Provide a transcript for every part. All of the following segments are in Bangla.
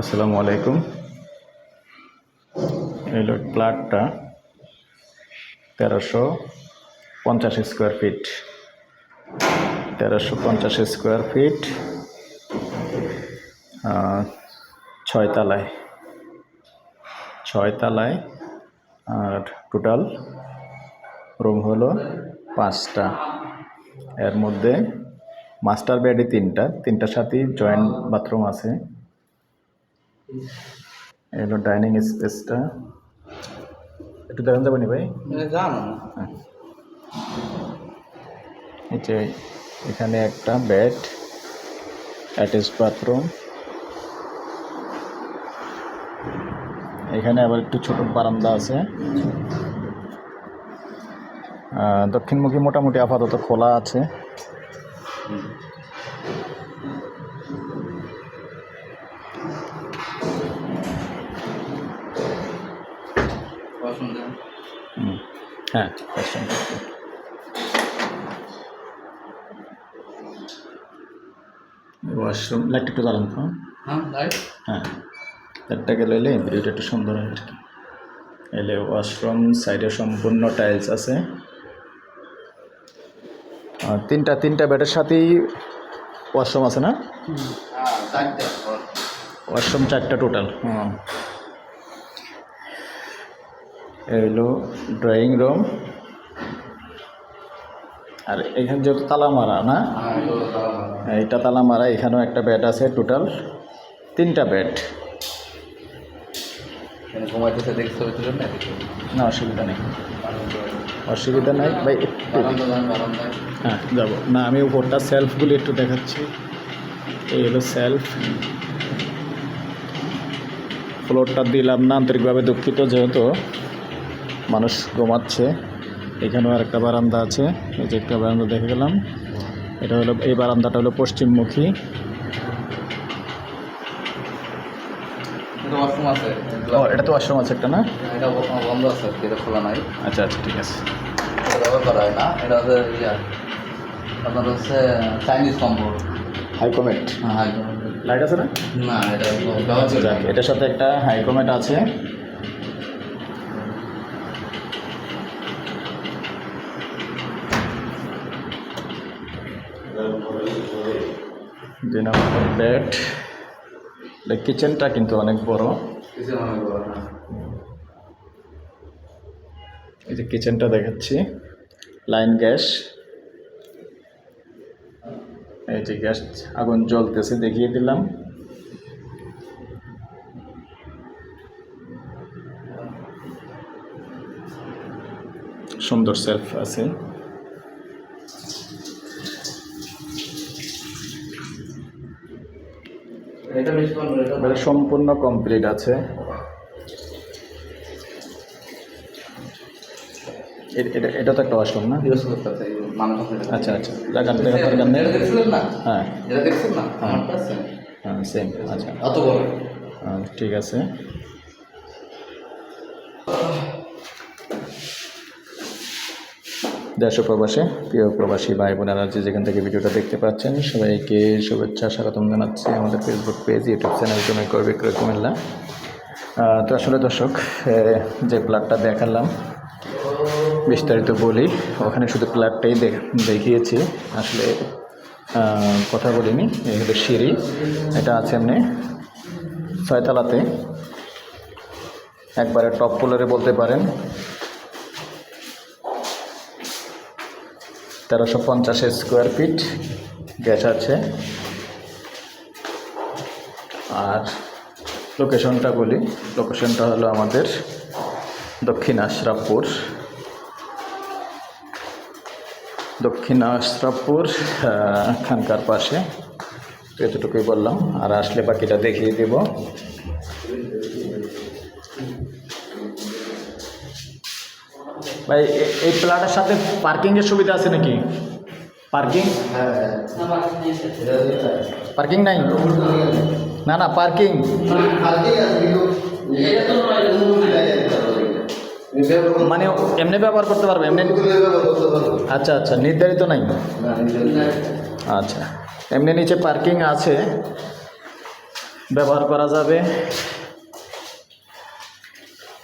আসসালামু আলাইকুম। এই প্লাটটা, তেরোশো পঞ্চাশ স্কোয়ার ফিট। তেরোশো পঞ্চাশ স্কোয়ার ফিট ছয় তালায়। ছয় তালায় আর টোটাল রুম হলো পাঁচটা। এর মধ্যে মাস্টার বেডে তিনটা, তিনটার সাথেই জয়েন্ট বাথরুম আছে। এই হলো ডাইনিং স্পেসটা একটু দেখান যাবে নি ভাই জানো হ্যাঁ। যে এখানে একটা বেড অ্যাটাচ বাথরুম এখানে আবার একটু ছোট বারান্দা আছে। দক্ষিণমুখী মোটামুটি আপাতত খোলা আছে। হ্যাঁ ওয়াশরুম লাইট একটু জ্বালান তো। হ্যাঁ লাইট হ্যাঁ লাইটটা গেলে এলে ভিডিওটা একটু সুন্দর হয় আর কি। এলে ওয়াশরুম সাইডে সম্পূর্ণ টাইলস আছে। আর তিনটা তিনটা বেডের সাথেই ওয়াশরুম আছে না? হ্যাঁ ওয়াশরুম চারটা টোটাল হুম। এই হলো ড্রয়িং রুম আর এখানে যেহেতু তালা মারা না? হ্যাঁ। এইটা তালা মারা এখানেও একটা বেড আছে টোটাল তিনটা বেড দেখতে না অসুবিধা নেই। অসুবিধা নাই। ভাই একটু হ্যাঁ যাব। না আমি উপরটা সেলফগুলি একটু দেখাচ্ছি। এই হলো সেলফ ফ্লোরটা দিলাম না আন্তরিকভাবে দুঃখিত যেহেতু। মানুষ ঘুমাচ্ছে। এখানেও আরেকটা বারান্দা আছে। এই যে একটা বারান্দা দেখে গেলাম। এটা হলো এই বারান্দাটা হলো পশ্চিমমুখী। ও এটা তো ওয়াশরুম আছে একটা না? এটা বন্ধ আছে এটা খোলা নাই। আচ্ছা আচ্ছা ঠিক আছে। ব্যবহার করা হয় না। এটা হচ্ছে আপনার হচ্ছে চাইনিজ হাইকমেট হ্যাঁ হাই লাইট আছে না? না এটা ব্যবহার এটার সাথে একটা হাইকমেট আছে। দুই নম্বর বেড কিচেনটা কিন্তু অনেক বড়। না এই যে কিচেনটা দেখাচ্ছি। লাইন গ্যাস এই যে গ্যাস আগুন জ্বলতেছে দেখিয়ে দিলাম। সুন্দর সেলফ আছে। এটা এবারে সম্পূর্ণ কমপ্লিট আছে। এটা এটা তো একটা ওয়াশরুম না। আচ্ছা আচ্ছা। জায়গার দেখা দরকার নেই এটা দেখছিলেন না? হ্যাঁ। হ্যাঁ সেম আচ্ছা। হ্যাঁ, ঠিক আছে। দেশ প্রবাসে, প্রিয় প্রবাসী ভাই বোনেরা যে যেখান থেকে ভিডিওটা দেখতে পাচ্ছেন, সবাইকে শুভেচ্ছা, স্বাগতম জানাচ্ছি আমাদের ফেসবুক পেজ ইউটিউব চ্যানেল জমি করবে কুমিল্লা তো আসলে দর্শক যে প্লাটটা দেখালাম, বিস্তারিত বলি, ওখানে শুধু প্লাটটাই দেখ- দেখিয়েছি। আসলে কথা বলিনি, এই হলো সিঁড়ি, এটা আছে এমনি ছয়তলাতে। একবারে টপ ফ্লোরে বলতে পারেন তেরোশো পঞ্চাশ স্কোয়ার ফিট গ্যাস আছে। আর লোকেশনটা বলি লোকেশনটা হলো আমাদের দক্ষিণ আশরাফপুর। দক্ষিণ আশরাফপুর খানকার পাশে, এতটুকুই বললাম। আর আসলে বাকিটা দেখিয়ে দেব। ভাই এই প্লাটের সাথে পার্কিংয়ের সুবিধা আছে নাকি? পার্কিং পার্কিং নাই? না না পার্কিং মানে এমনি ব্যবহার করতে পারবে, এমনি আচ্ছা আচ্ছা নির্ধারিত নাই। আচ্ছা এমনি নিচে পার্কিং আছে। ব্যবহার করা যাবে।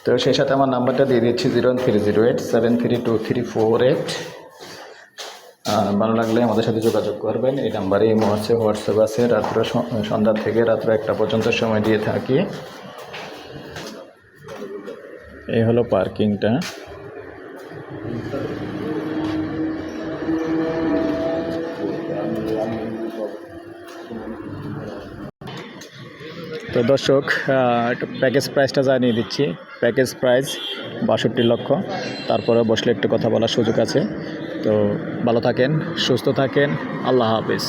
তো সেই সাথে আমার নাম্বারটা দিয়ে দিচ্ছি zero three zero eight seven three two three four eight. ভালো লাগলে আমাদের সাথে যোগাযোগ করবেন। এই নাম্বারে ইমো আছে, হোয়াটসঅ্যাপ আছে। রাত্র স- সন্ধ্যা থেকে রাত্র একটা পর্যন্ত সময় দিয়ে থাকি। এই হলো পার্কিংটা। তো দর্শক একটু প্যাকেজ প্রাইসটা জানিয়ে দিচ্ছি। প্যাকেজ প্রাইস বাষট্টি লক্ষ। তারপরে বসলে একটু কথা বলার সুযোগ আছে। তো ভালো থাকেন, সুস্থ থাকেন। আল্লাহ হাফিজ।